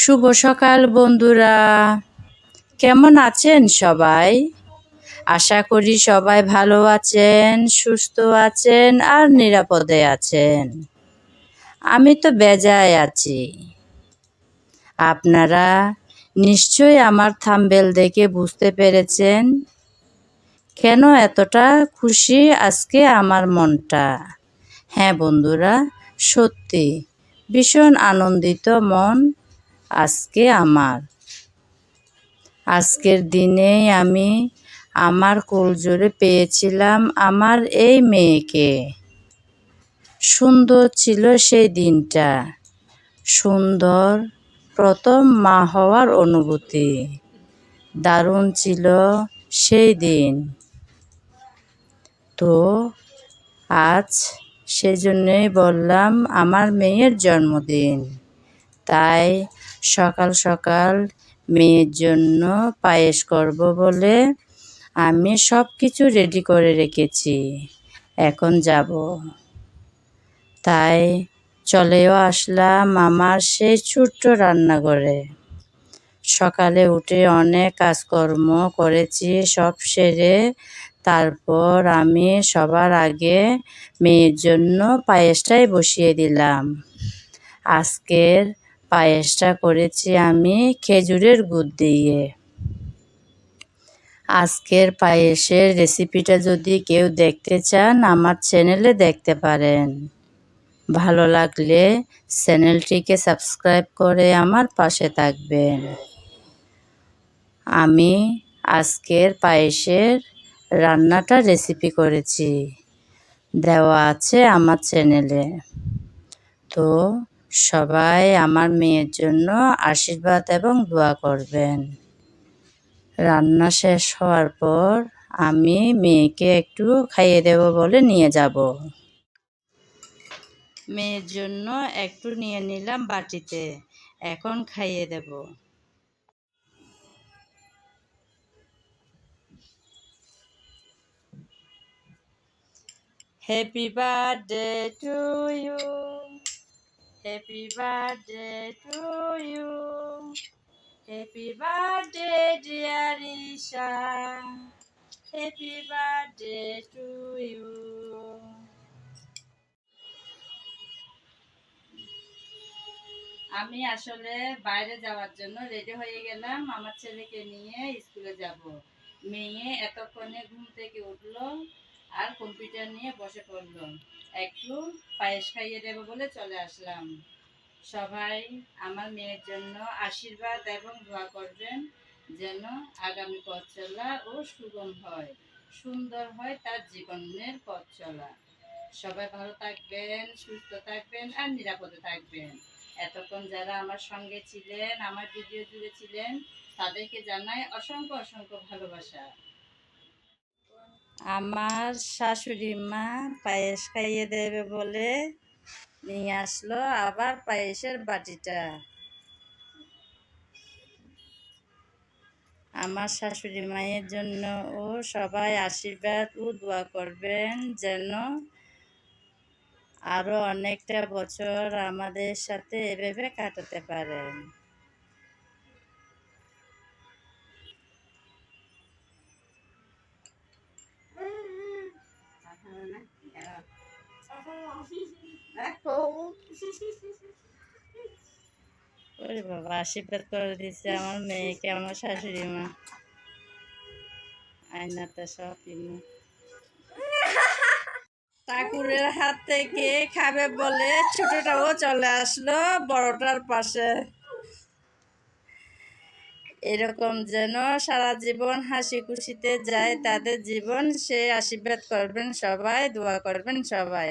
শুভ সকাল, বন্ধুরা। কেমন আছেন সবাই? আশা করি সবাই ভালো আছেন, সুস্থ আছেন, আর নিরাপদে আছেন। আমি তো বেজায় আছি। আপনারা নিশ্চয়ই আমার থাম্বেল দেখে বুঝতে পেরেছেন কেন এতটা খুশি আজকে আমার মনটা। হ্যাঁ বন্ধুরা, সত্যি ভীষণ আনন্দিত মন আজকে আমার। আজকের দিনেই আমি আমার কোলজোরে পেয়েছিলাম আমার এই মেয়েকে। সুন্দর ছিল সেই দিনটা। সুন্দর প্রথম মা হওয়ার অনুভূতি। দারুণ ছিল সেই দিন। তো আজ সেজন্যই বললাম আমার মেয়ের জন্মদিন। তাই সকাল সকাল মেয়ের জন্য পায়েস করব বলে আমি সব কিছু রেডি করে রেখেছি। এখন যাব। তাই চলেও আসলাম আমার সেই ছোট্ট রান্নাঘরে। সকালে উঠে অনেক কাজকর্ম করেছি, সব সেরে তারপর আমি সবার আগে মেয়ের জন্য পায়েসটাই বসিয়ে দিলাম। আজকের পায়েসটা করেছি আমি খেজুরের গুড় দিয়ে। আজকের পায়েসের রেসিপিটা যদি কেউ দেখতে চান, আমার চ্যানেলে দেখতে পারেন। ভালো লাগলে চ্যানেলটিকে সাবস্ক্রাইব করে আমার পাশে থাকবেন। আমি আজকের পায়েসের রান্নাটা রেসিপি করেছি। দেওয়া আছে আমার চ্যানেলে। তো সবাই আমার মেয়ের জন্য আশীর্বাদ এবং দোয়া করবেন। রান্না শেষ হওয়ার পর আমি মেয়েকে একটু খাইয়ে দেব বলে নিয়ে যাব। মেয়ের জন্য একটু নিয়ে নিলাম বাটিতে, এখন খাইয়ে দেব। Happy birthday to you happy birthday to you happy birthday dear Isha happy birthday to you আমি আসলে বাইরে যাওয়ার জন্য রেডি হয়ে গেলাম। আমার ছেলেকে নিয়ে স্কুলে যাব। মেয়ে এতক্ষণে ঘুম থেকে উঠল। আর কম্পিউটার নিয়ে বসে পড়ল একটু পায়েস খাইয়ে দেবো বলে চলে আসলাম। সবাই আমার মেয়ের জন্য আশীর্বাদ এবং দোয়া করবেন যেন আগামী পথ চলা ও সুগম হয়, সুন্দর হয় তার জীবনের পথ চলা। সবাই ভালো থাকবেন, সুস্থ থাকবেন আর নিরাপদে থাকবেন। এতক্ষণ যারা আমার সঙ্গে ছিলেন, আমার ভিডিও জুড়ে ছিলেন, তাদেরকে জানাই অসংখ্য অসংখ্য ভালোবাসা। আমার শাশুড়ি মা পায়েস খাইয়ে দেবে বলে নিয়ে আসলো আবার পায়েসের বাটিটা। আমার শাশুড়ি মায়ের জন্য ও সবাই আশীর্বাদ ও দোয়া করবেন যেন আরও অনেকটা বছর আমাদের সাথে এভাবে কাটাতে পারেন। ওরে বাবা, আশীর্বাদ করে দিচ্ছে আমার মেয়েকে, আমার শাশুড়ি মা। আয়নাতে সব ঠাকুরের হাত থেকে খাবে বলে ছোটটাও চলে আসলো বড়টার পাশে। এরকম যেন সারা জীবন হাসি খুশিতে যায়, তাদের জীবন সে আশীর্বাদ করবেন সবাই, দোয়া করবেন সবাই।